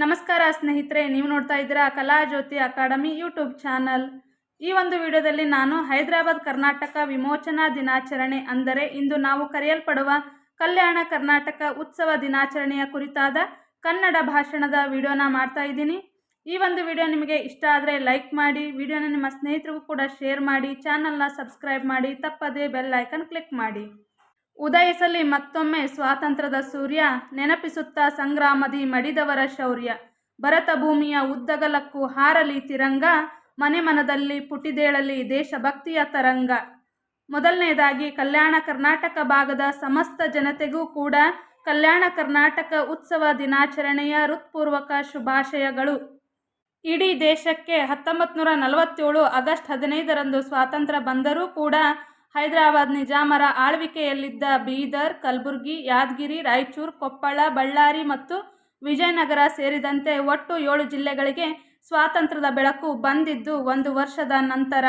ನಮಸ್ಕಾರ ಸ್ನೇಹಿತರೆ, ನೀವು ನೋಡ್ತಾ ಇದ್ದೀರಾ ಕಲಾಜ್ಯೋತಿ ಅಕಾಡೆಮಿ ಯೂಟ್ಯೂಬ್ ಚಾನಲ್. ಈ ಒಂದು ವಿಡಿಯೋದಲ್ಲಿ ನಾನು ಹೈದರಾಬಾದ್ ಕರ್ನಾಟಕ ವಿಮೋಚನಾ ದಿನಾಚರಣೆ ಅಂದರೆ ಇಂದು ನಾವು ಕರೆಯಲ್ಪಡುವ ಕಲ್ಯಾಣ ಕರ್ನಾಟಕ ಉತ್ಸವ ದಿನಾಚರಣೆಯ ಕುರಿತಾದ ಕನ್ನಡ ಭಾಷಣದ ವಿಡಿಯೋನ ಮಾಡ್ತಾ ಇದ್ದೀನಿ. ಈ ಒಂದು ವಿಡಿಯೋ ನಿಮಗೆ ಇಷ್ಟ ಆದರೆ ಲೈಕ್ ಮಾಡಿ, ವಿಡಿಯೋನ ನಿಮ್ಮ ಸ್ನೇಹಿತರಿಗೂ ಕೂಡ ಶೇರ್ ಮಾಡಿ, ಚಾನಲ್ನ ಸಬ್ಸ್ಕ್ರೈಬ್ ಮಾಡಿ, ತಪ್ಪದೇ ಬೆಲ್ ಐಕನ್ ಕ್ಲಿಕ್ ಮಾಡಿ. ಉದಯಿಸಲಿ ಮತ್ತೊಮ್ಮೆ ಸ್ವಾತಂತ್ರ್ಯದ ಸೂರ್ಯ, ನೆನಪಿಸುತ್ತಾ ಸಂಗ್ರಾಮದಿ ಮಡಿದವರ ಶೌರ್ಯ. ಭರತ ಭೂಮಿಯ ಉದ್ದಗಲಕ್ಕೂ ಹಾರಲಿ ತಿರಂಗ ಮನೆ ಮನದಲ್ಲಿ ಪುಟಿದೇಳಲಿ ದೇಶಭಕ್ತಿಯ ತರಂಗ. ಮೊದಲನೇದಾಗಿ ಕಲ್ಯಾಣ ಕರ್ನಾಟಕ ಭಾಗದ ಸಮಸ್ತ ಜನತೆಗೂ ಕೂಡ ಕಲ್ಯಾಣ ಕರ್ನಾಟಕ ಉತ್ಸವ ದಿನಾಚರಣೆಯ ಹೃತ್ಪೂರ್ವಕ ಶುಭಾಶಯಗಳು. ಇಡೀ ದೇಶಕ್ಕೆ ಹತ್ತೊಂಬತ್ತು ನೂರ ನಲವತ್ತೇಳು ಆಗಸ್ಟ್ ಹದಿನೈದರಂದು ಸ್ವಾತಂತ್ರ್ಯ ಬಂದರೂ ಕೂಡ ಹೈದರಾಬಾದ್ ನಿಜಾಮರ ಆಳ್ವಿಕೆಯಲ್ಲಿದ್ದ ಬೀದರ್, ಕಲಬುರ್ಗಿ, ಯಾದಗಿರಿ, ರಾಯಚೂರು, ಕೊಪ್ಪಳ, ಬಳ್ಳಾರಿ ಮತ್ತು ವಿಜಯನಗರ ಸೇರಿದಂತೆ ಒಟ್ಟು ಏಳು ಜಿಲ್ಲೆಗಳಿಗೆ ಸ್ವಾತಂತ್ರ್ಯದ ಬೆಳಕು ಬಂದಿದ್ದು ಒಂದು ವರ್ಷದ ನಂತರ.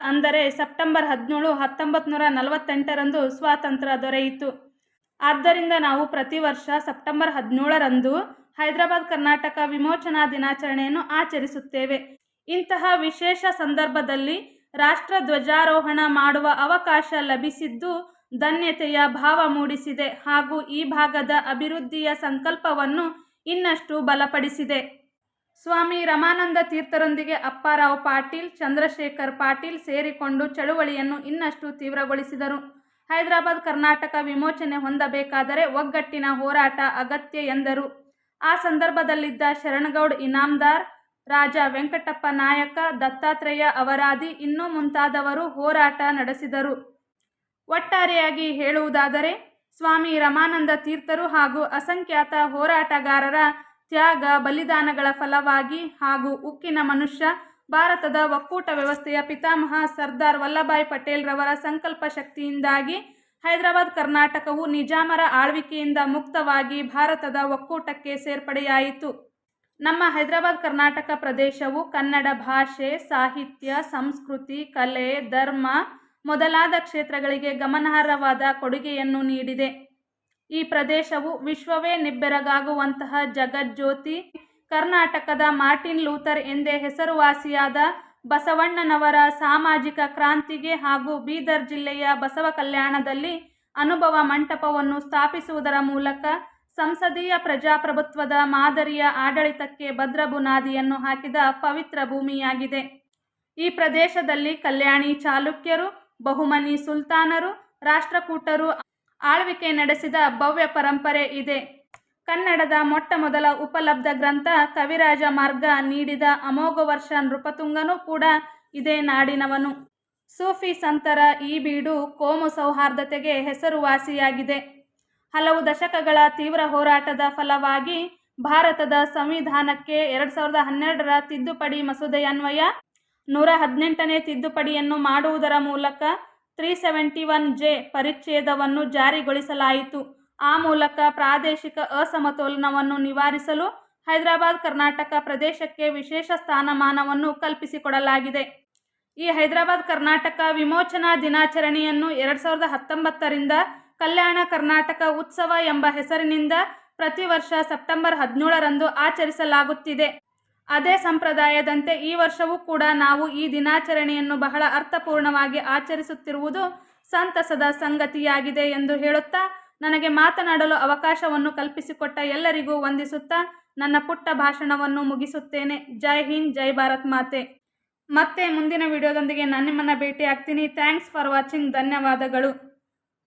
ಅಂದರೆ ಸೆಪ್ಟೆಂಬರ್ ಹದಿನೇಳು ಹತ್ತೊಂಬತ್ತು ನೂರ ನಲವತ್ತೆಂಟರಂದು ಸ್ವಾತಂತ್ರ್ಯ ದೊರೆಯಿತು. ಆದ್ದರಿಂದ ನಾವು ಪ್ರತಿ ವರ್ಷ ಸೆಪ್ಟೆಂಬರ್ ಹದಿನೇಳರಂದು ಹೈದರಾಬಾದ್ ಕರ್ನಾಟಕ ವಿಮೋಚನಾ ದಿನಾಚರಣೆಯನ್ನು ಆಚರಿಸುತ್ತೇವೆ. ಇಂತಹ ವಿಶೇಷ ಸಂದರ್ಭದಲ್ಲಿ ರಾಷ್ಟ್ರ ಧ್ವಜಾರೋಹಣ ಮಾಡುವ ಅವಕಾಶ ಲಭಿಸಿದ್ದು ಧನ್ಯತೆಯ ಭಾವ ಮೂಡಿಸಿದೆ ಹಾಗೂ ಈ ಭಾಗದ ಅಭಿವೃದ್ಧಿಯ ಸಂಕಲ್ಪವನ್ನು ಇನ್ನಷ್ಟು ಬಲಪಡಿಸಿದೆ. ಸ್ವಾಮಿ ರಮಾನಂದ ತೀರ್ಥರೊಂದಿಗೆ ಅಪ್ಪಾರಾವ್ ಪಾಟೀಲ್, ಚಂದ್ರಶೇಖರ್ ಪಾಟೀಲ್ ಸೇರಿಕೊಂಡು ಚಳುವಳಿಯನ್ನು ಇನ್ನಷ್ಟು ತೀವ್ರಗೊಳಿಸಿದರು. ಹೈದರಾಬಾದ್ ಕರ್ನಾಟಕ ವಿಮೋಚನೆ ಹೊಂದಬೇಕಾದರೆ ಒಗ್ಗಟ್ಟಿನ ಹೋರಾಟ ಅಗತ್ಯ ಎಂದರು. ಆ ಸಂದರ್ಭದಲ್ಲಿದ್ದ ಶರಣಗೌಡ್ ಇನಾಮ್ದಾರ್ ರಾಜ ವೆಂಕಟಪ್ಪ ನಾಯಕ, ದತ್ತಾತ್ರೇಯ ಅವರಾದಿ ಇನ್ನೂ ಮುಂತಾದವರು ಹೋರಾಟ ನಡೆಸಿದರು. ಒಟ್ಟಾರೆಯಾಗಿ ಹೇಳುವುದಾದರೆ, ಸ್ವಾಮಿ ರಮಾನಂದ ತೀರ್ಥರು ಹಾಗೂ ಅಸಂಖ್ಯಾತ ಹೋರಾಟಗಾರರ ತ್ಯಾಗ, ಬಲಿದಾನಗಳ ಫಲವಾಗಿ ಹಾಗೂ ಉಕ್ಕಿನ ಮನುಷ್ಯ, ಭಾರತದ ಒಕ್ಕೂಟ ವ್ಯವಸ್ಥೆಯ ಪಿತಾಮಹ ಸರ್ದಾರ್ ವಲ್ಲಭಾಯ್ ಪಟೇಲ್ರವರ ಸಂಕಲ್ಪ ಶಕ್ತಿಯಿಂದಾಗಿ ಹೈದರಾಬಾದ್ ಕರ್ನಾಟಕವು ನಿಜಾಮರ ಆಳ್ವಿಕೆಯಿಂದ ಮುಕ್ತವಾಗಿ ಭಾರತದ ಒಕ್ಕೂಟಕ್ಕೆ ಸೇರ್ಪಡೆಯಾಯಿತು. ನಮ್ಮ ಹೈದರಾಬಾದ್ ಕರ್ನಾಟಕ ಪ್ರದೇಶವು ಕನ್ನಡ ಭಾಷೆ, ಸಾಹಿತ್ಯ, ಸಂಸ್ಕೃತಿ, ಕಲೆ, ಧರ್ಮ ಮೊದಲಾದ ಕ್ಷೇತ್ರಗಳಿಗೆ ಗಮನಾರ್ಹವಾದ ಕೊಡುಗೆಯನ್ನು ನೀಡಿದೆ. ಈ ಪ್ರದೇಶವು ವಿಶ್ವವೇ ನಿಬ್ಬೆರಗಾಗುವಂತಹ ಜಗಜ್ಯೋತಿ. ಕರ್ನಾಟಕದ ಮಾರ್ಟಿನ್ ಲೂಥರ್ ಎಂದೇ ಹೆಸರುವಾಸಿಯಾದ ಬಸವಣ್ಣನವರ ಸಾಮಾಜಿಕ ಕ್ರಾಂತಿಗೆ ಹಾಗೂ ಬೀದರ್ ಜಿಲ್ಲೆಯ ಬಸವ ಕಲ್ಯಾಣದಲ್ಲಿ ಅನುಭವ ಮಂಟಪವನ್ನು ಸ್ಥಾಪಿಸುವುದರ ಮೂಲಕ ಸಂಸದೀಯ ಪ್ರಜಾಪ್ರಭುತ್ವದ ಮಾದರಿಯ ಆಡಳಿತಕ್ಕೆ ಭದ್ರ ಬುನಾದಿಯನ್ನು ಹಾಕಿದ ಪವಿತ್ರ ಭೂಮಿಯಾಗಿದೆ. ಈ ಪ್ರದೇಶದಲ್ಲಿ ಕಲ್ಯಾಣಿ ಚಾಲುಕ್ಯರು, ಬಹುಮನಿ ಸುಲ್ತಾನರು, ರಾಷ್ಟ್ರಕೂಟರು ಆಳ್ವಿಕೆ ನಡೆಸಿದ ಭವ್ಯ ಪರಂಪರೆ ಇದೆ. ಕನ್ನಡದ ಮೊಟ್ಟಮೊದಲ ಉಪಲಬ್ಧ ಗ್ರಂಥ ಕವಿರಾಜ ಮಾರ್ಗ ನೀಡಿದ ಅಮೋಘ ವರ್ಷ ನೃಪತುಂಗನೂ ಕೂಡ ಇದೇ ನಾಡಿನವನು. ಸೂಫಿ ಸಂತರ ಈ ಬೀಡು ಕೋಮು ಸೌಹಾರ್ದತೆಗೆ ಹೆಸರುವಾಸಿಯಾಗಿದೆ. ಹಲವು ದಶಕಗಳ ತೀವ್ರ ಹೋರಾಟದ ಫಲವಾಗಿ ಭಾರತದ ಸಂವಿಧಾನಕ್ಕೆ ಎರಡು ಸಾವಿರದ ಹನ್ನೆರಡರ ತಿದ್ದುಪಡಿ ಮಸೂದೆಯನ್ವಯ ನೂರ ಹದಿನೆಂಟನೇ ತಿದ್ದುಪಡಿಯನ್ನು ಮಾಡುವುದರ ಮೂಲಕ ತ್ರೀ ಸೆವೆಂಟಿ ಒನ್ ಜೆ ಪರಿಚ್ಛೇದವನ್ನು ಜಾರಿಗೊಳಿಸಲಾಯಿತು. ಆ ಮೂಲಕ ಪ್ರಾದೇಶಿಕ ಅಸಮತೋಲನವನ್ನು ನಿವಾರಿಸಲು ಹೈದರಾಬಾದ್, ಕರ್ನಾಟಕ ಪ್ರದೇಶಕ್ಕೆ ವಿಶೇಷ ಸ್ಥಾನಮಾನವನ್ನು ಕಲ್ಪಿಸಿಕೊಡಲಾಗಿದೆ. ಈ ಹೈದರಾಬಾದ್, ಕರ್ನಾಟಕ ವಿಮೋಚನಾ ದಿನಾಚರಣೆಯನ್ನು ಎರಡು ಸಾವಿರದ ಹತ್ತೊಂಬತ್ತರಿಂದ ಕಲ್ಯಾಣ ಕರ್ನಾಟಕ ಉತ್ಸವ ಎಂಬ ಹೆಸರಿನಿಂದ ಪ್ರತಿ ವರ್ಷ ಸೆಪ್ಟೆಂಬರ್ ಹದಿನೇಳರಂದು ಆಚರಿಸಲಾಗುತ್ತಿದೆ. ಅದೇ ಸಂಪ್ರದಾಯದಂತೆ ಈ ವರ್ಷವೂ ಕೂಡ ನಾವು ಈ ದಿನಾಚರಣೆಯನ್ನು ಬಹಳ ಅರ್ಥಪೂರ್ಣವಾಗಿ ಆಚರಿಸುತ್ತಿರುವುದು ಸಂತಸದ ಸಂಗತಿಯಾಗಿದೆ ಎಂದು ಹೇಳುತ್ತಾ ನನಗೆ ಮಾತನಾಡಲು ಅವಕಾಶವನ್ನು ಕಲ್ಪಿಸಿಕೊಟ್ಟ ಎಲ್ಲರಿಗೂ ವಂದಿಸುತ್ತಾ ನನ್ನ ಪುಟ್ಟ ಭಾಷಣವನ್ನು ಮುಗಿಸುತ್ತೇನೆ. ಜೈ ಹಿಂದ್, ಜೈ ಭಾರತ್ ಮಾತೆ. ಮತ್ತೆ ಮುಂದಿನ ವಿಡಿಯೋದೊಂದಿಗೆ ನಾನು ನಿಮ್ಮನ್ನು ಭೇಟಿ ಆಗ್ತೀನಿ ಥ್ಯಾಂಕ್ಸ್ ಫಾರ್ ವಾಚಿಂಗ್. ಧನ್ಯವಾದಗಳು.